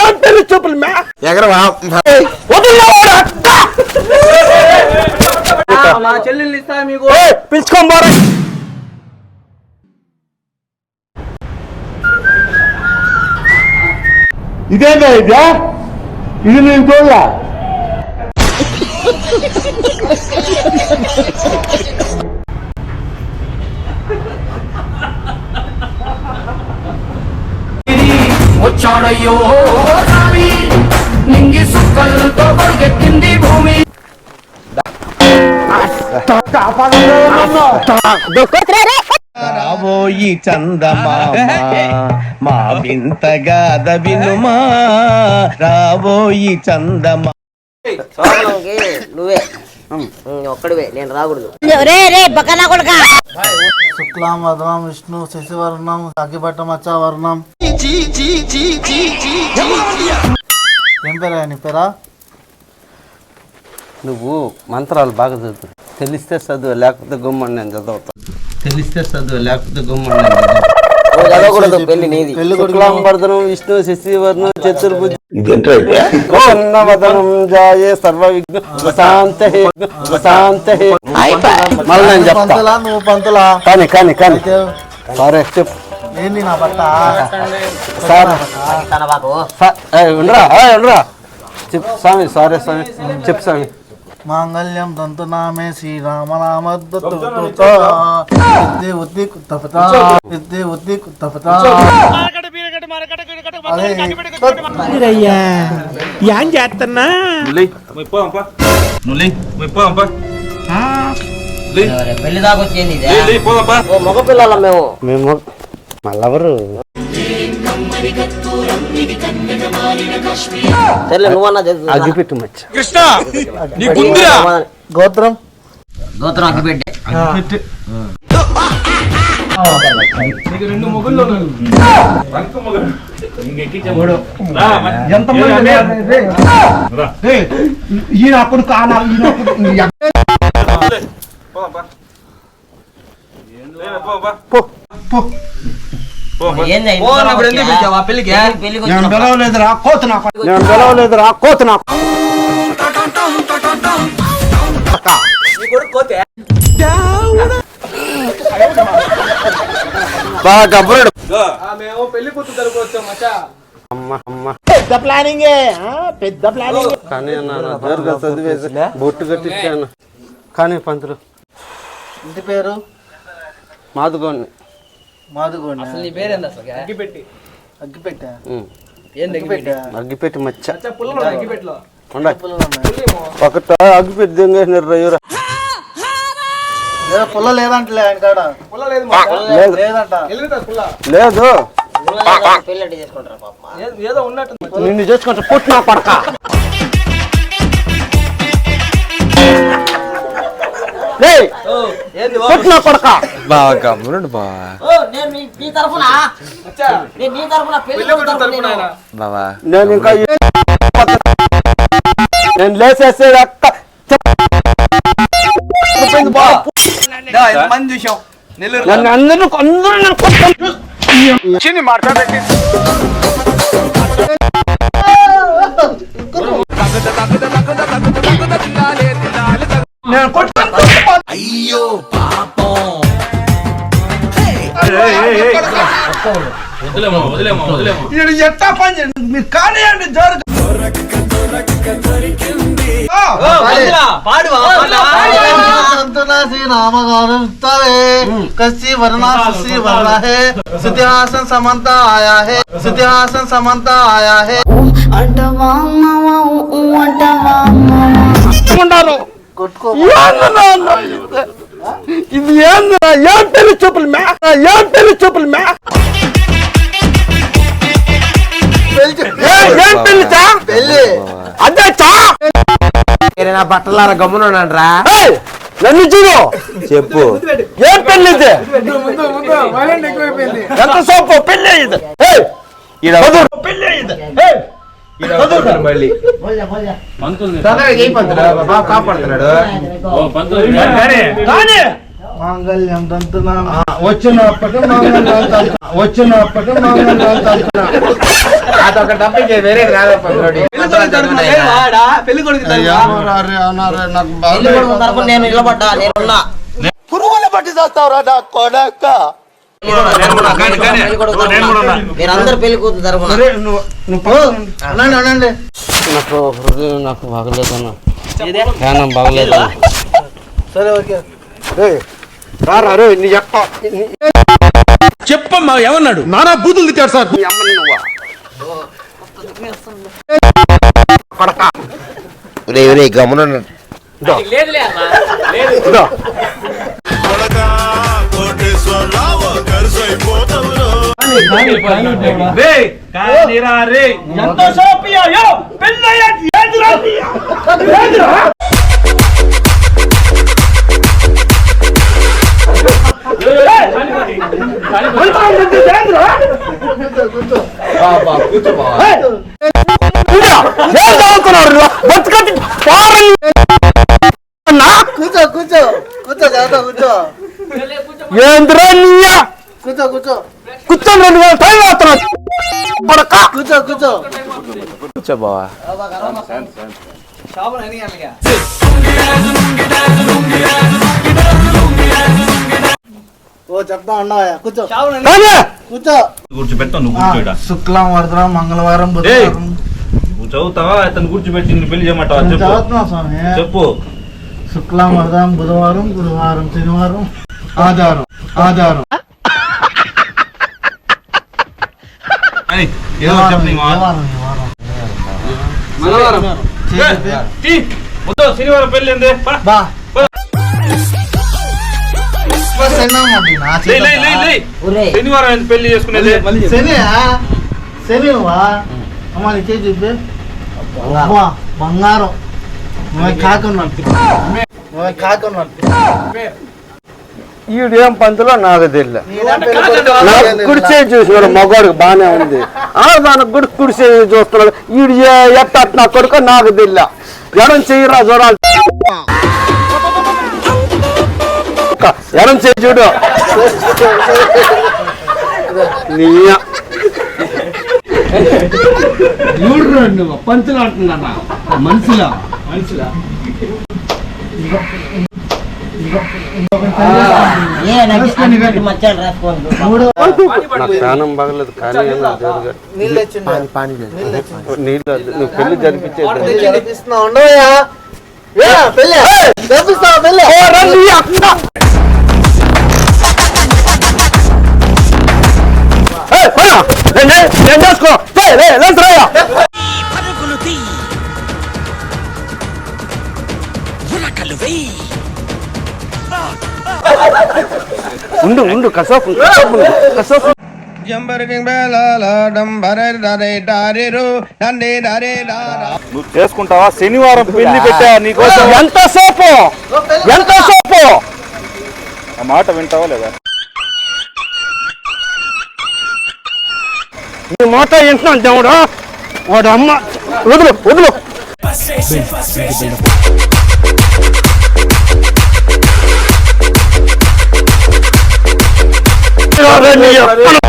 ఏం పెళ్ళి చూపులు మే? ఎగరవా? మా చెల్లెళ్ళు ఇస్తా మీకు. పిలుచుకొని పోరా. ఇదేందా ఇదే? ఇది నేను చూడలే. వచ్చాడయ్యో స్వామి నింగి సుక్కలతో పరిగెత్తింది భూమి. రాబోయి చందమామ మా వినుమా. రాబోయి చందమా. నువ్వే. ఒక్కడివే నేను రాకూడదు. రే రే బకనా కొడుకా. శుక్లాం వదనం విష్ణు శశివర్ణం అగ్గిపట్టం మచ్చావర్ణం ఏం పేరా నీ పేరా? నువ్వు మంత్రాలు బాగా చదువు తెలిస్తే చదువు లేకపోతే గుమ్మని నేను చదువుతా తెలిస్తే చదువు లేకపోతే గుమ్మని నేను చదువుతా నువ్వు చదవకూడదు పెళ్ళి నీది. పెళ్ళి కొడుకు శుక్లాంబర్ధనం విష్ణు శశివర్ణం చతుర్భుజ వదనం జాయే సర్వ విఘ్న ప్రశాంత ప్రశాంత మళ్ళీ నేను చెప్తా. పంతులా నువ్వు పంతులా. కానీ కానీ కానీ. అయితే సరే చెప్పు. ఏంది నా బట్ట సార్. తన బాకు సా- ఏయ్, ఉండరా? ఏయ్, ఉండరా? చెప్పు స్వామి సారీ స్వామి. చెప్పు స్వామి. మాంగళ్యం తంతునామే శ్రీరామనామ ఉత్తి కుత్తపత ఇద్ది ఉత్తి కుత్తపత అదే పెళ్ళి దాకా వచ్చింది ఇదే. ఓ మగ పిల్లల మేము? మేము మళ్ళెవరు గోత్రం. గోత్రం అగ్గిపెట్టే నీకు రెండు మొగుళ్ళు మొగుడు. పెళ్ళికి నేను వచ్చినప్పుడు. పిలవలేదురా కోత నాకు నేను పిలవలేదురా కోత నాకు నీ కొడుకు కోతే బాగా గబ్బరుడు ఆ, మేము పెళ్ళి కూతురు తరపు వచ్చాం మచ్చా. అమ్మ అమ్మ. పెద్ద ప్లానింగే ఆ, పెద్ద ప్లానింగ్ కానీ అన్నాను జోరుగా చదివేసి బొట్టు కట్టించాను కానీ పంతులు. ఇంటి పేరు? మాదుగోని మాదుగోండి నీ పేరేంది అసలు? అగ్గిపెట్టి. అగ్గిపెట్ట? ఉమ్. ఏంది అగ్గిపెట్టి? అగ్గిపెట్టి? మచ్చ. అగ్గిపెట్టలో? ఒకట అగ్గిపెట్టి రయ్యూరా పుల్ల లేదంటలే ఆయన కాడ. పుల్ల లేదు మచ్చా. లేదు లేదంట. ఎలుగుతుంది పుల్ల. లేదు. పెళ్ళి అంటే చేసుకుంటారు పాప? ఏ- ఏదో ఉన్నట్టు నిన్ను చేసుకుంటే పుట్టిన పడక పుట్టిన బాగా గమ్మునుండు బావా. కొడుకు నేను. ఆయన. బావా. నేను ఇంకా నేను లేసేసేది అక్క. దా, ఎంతమంది చూసాం నెల్లూరు నన్ను అందరూ అందరూ నన్ను కొట్టారు. నేను కొట్టాను. ఈడు ఎట్టా పని చేయండి మీరు కానివ్వండి జోరు ఓ, సమంత ఆయా హే సమంత ఆయా హే అంటవా మావా ఊ అంటవా ఇది? ఏం పెళ్ళి చూపులు ఏం పెళ్ళి చూపులు నా బట్టలారా గమ్మునున్నాను రా నన్ను చూడు! చెప్పు. ఏం పెళ్ళి ఇది? ఎంత సోపు? పెళ్ళి ఇది. పెళ్ళి ఇది. మళ్ళీ. కాపాడుతున్నాడు. కానీ మాంగళ్యం తంతునా? వచ్చినప్పటి మాంగళ్యం వచ్చినప్పటి మాంగళ్యం తంతునా? అదొక తప్పికే వేరే పెళ్ళి కొడుకు అన్నారే నాకు నేను నిలబడ్డా నేనున్నా. పురుగులు పట్టి చేస్తావురా నా కొడక? పెళ్ళి కొడుకు తరపున. మీరందరూ పెళ్ళి కూతురు నాకు హృదయం నాకు బాగలేదన్న. ధ్యానం బాగలేదన్న సరే ఓకే. నీ చెప్పమ్మా ఏమన్నాడు? నానా బూతులు తిట్టాడు సార్. నీ అమ్మని నువ్వా? గమన ఇదో. ఇంకా ఏం కూర్చో కూర్చో. కూర్చో జాగ్రత్త కూర్చో ఏందిరా నీయ కూర్చో కూర్చో కూర్చొని రెండు వేల టైం కూర్చో కూర్చో కూర్చో బావా ఓ చెప్తా ఉన్నావా కూర్చో కూర్చో. కూర్చోబెడతావు నువ్వు కూర్చోడా? శుక్లం వరదరం మంగళవారం బుధవారం. నువ్వు చదువుతావా? అతను కూర్చోబెట్టి నిన్ను పెళ్ళి చేయమంటావా? చెప్పు. చదువుతున్నా స్వామి? చెప్పు. శుక్లం వరదం బుధవారం గురువారం శనివారం ఆధారం ఆధారం అని ఏదో చెప్పు నీ. శనివారం, శనివారం. మంగళవారం. ఏ. వద్దు. బా. శనివారం పెళ్ళి చేసుకునేది. శనియా శనివా? అమ్మ నీ చేసి చూపి అబ్బా, బంగారం. నువ్వు కాకున్నాను నువ్వు కాకున్నాను ఈడు ఏం పంతులో? నాకు తెలియదు. కుడిసే చూసినాడు మగవాడికి బాగానే ఉంది. ఆడదానికి కూడా కుడిసే చూస్తున్నాడు. ఈడు ఏ- ఎట్ట అట్ట నా కొడుకు? నాకు తెలియ ఎడం చెయ్యరా చూడాలి ఎడం చెయ్యి చూడు. నీ చూడు నువ్వు? పంచులు అంటున్నా మనుషులా? నాకు ప్రాణం బాగలేదు కానీ. నీళ్ళు. నువ్వు పెళ్ళి జరిపించేది. చేసుకో రాయా ఉండు ఉండు. ఉండు. కసోపు నువ్వు చేసుకుంటావా శనివారం పెళ్ళి పెట్టా నీకోసం ఎంత సోపు? ఎంత సోపు? ఆ మాట వింటావా లేదా? నీ మాట వింటున్నాను దేవుడు. వాడు అమ్మ. వదులు వదులు. నీ అప్పను